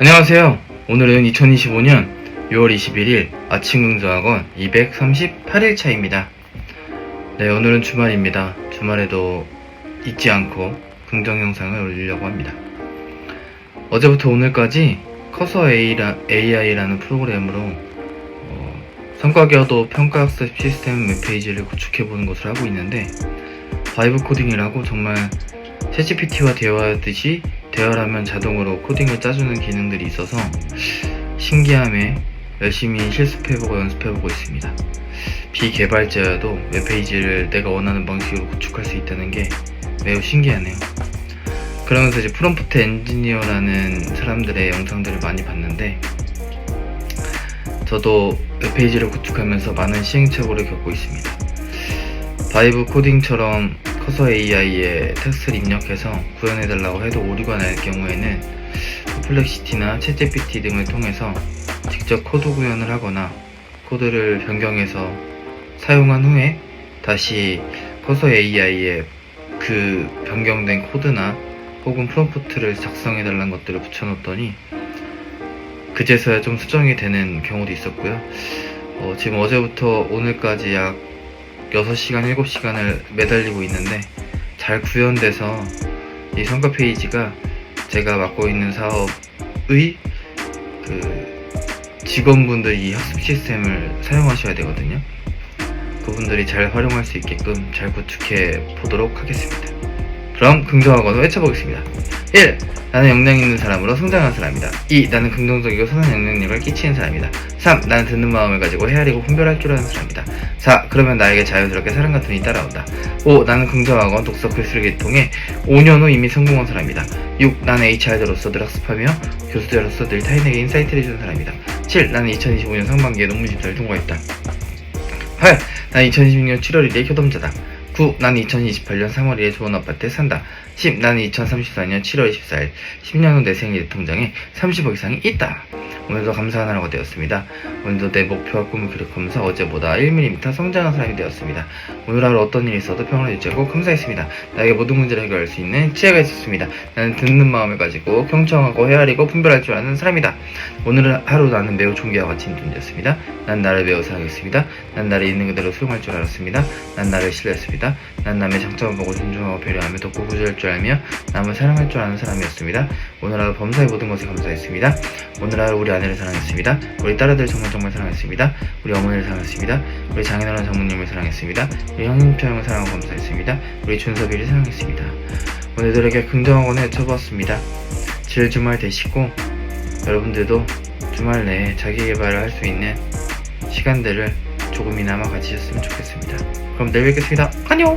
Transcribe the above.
안녕하세요. 오늘은 2025년 6월 21일 아침 긍정학원 238일차입니다. 네, 오늘은 주말입니다. 주말에도 잊지 않고 긍정 영상을 올리려고 합니다. 어제부터 오늘까지 커서 AI라는 프로그램으로 어, 성과교도 평가학습 시스템 웹페이지를 구축해보는 것을 하고 있는데 바이브 코딩이라고 정말 챗GPT와 대화하듯이 대화를 하면 자동으로 코딩을 짜주는 기능들이 있어서 신기함에 열심히 실습해보고 연습해보고 있습니다. 비개발자여도 웹페이지를 내가 원하는 방식으로 구축할 수 있다는 게 매우 신기하네요. 그러면서 이제 프롬프트 엔지니어라는 사람들의 영상들을 많이 봤는데 저도 웹페이지를 구축하면서 많은 시행착오를 겪고 있습니다. 바이브 코딩처럼 커서 AI에 텍스트를 입력해서 구현해달라고 해도 오류가 날 경우에는 퍼플렉시티나 챗GPT 등을 통해서 직접 코드 구현을 하거나 코드를 변경해서 사용한 후에 다시 커서 AI에 그 변경된 코드나 혹은 프롬프트를 작성해달라는 것들을 붙여놓더니 그제서야 좀 수정이 되는 경우도 있었고요. 어, 지금 어제부터 오늘까지 약 6시간, 7시간을 매달리고 있는데 잘 구현돼서 이 성과 페이지가 제가 맡고 있는 사업의 그 직원분들이 이 학습 시스템을 사용하셔야 되거든요. 그분들이 잘 활용할 수 있게끔 잘 구축해 보도록 하겠습니다. 그럼 긍정학원을 외쳐보겠습니다. 1. 나는 역량 있는 사람으로 성장한 사람이다. 2. 나는 긍정적이고 선한 영향력을 끼치는 사람이다. 3. 나는 듣는 마음을 가지고 헤아리고 분별할 줄 아는 사람이다. 4. 그러면 나에게 자연스럽게 사랑과 돈이 따라온다. 5. 나는 긍정학원 독서 글쓰기를 통해 5년 후 이미 성공한 사람이다. 6. 나는 HR로서 늘 학습하며 교수자로서 늘 타인에게 인사이트를 주는 사람이다. 7. 나는 2025년 상반기에 논문 심사를 통과했다. 8. 나는 2026년 7월 1일에 효dom자다. 9. 나는 2028년 3월 1일 좋은 아파트에 산다. 10. 나는 2034년 7월 24일 10년 후 내 생일 통장에 30억 이상이 있다. 오늘도 감사한 하루가 되었습니다. 오늘도 내 목표와 꿈을 기록하면서 어제보다 1mm 성장한 사람이 되었습니다. 오늘 하루 어떤 일이 있어도 평온을 유지하고 감사했습니다. 나에게 모든 문제를 해결할 수 있는 지혜가 있었습니다. 나는 듣는 마음을 가지고 경청하고 헤아리고 분별할 줄 아는 사람이다. 오늘 하루 나는 매우 존귀와 가치 있는 존재였습니다. 난 나를 매우 사랑했습니다. 난 나를 있는 그대로 수용할 줄 알았습니다. 난 나를 신뢰했습니다. 난 남의 장점을 보고 존중하고 배려하며 돕고 구제할 줄 알며 남을 사랑할 줄 아는 사람이었습니다. 오늘 하루 범사의 모든 것에 감사했습니다. 오늘 하루 우리 아내를 사랑했습니다. 우리 딸아들 정말 정말 사랑했습니다. 우리 어머니를 사랑했습니다. 우리 장인어른 장모님을 사랑했습니다. 우리 형님 처형을 사랑하고 감사했습니다. 우리 준섭이를 사랑했습니다. 오늘들에게 긍정하고는 외쳐보았습니다. 질 주말 되시고 여러분들도 주말 내에 자기 개발을 할 수 있는 시간들을 조금이나마 가지셨으면 좋겠습니다. 그럼 내일 뵙겠습니다. 안녕!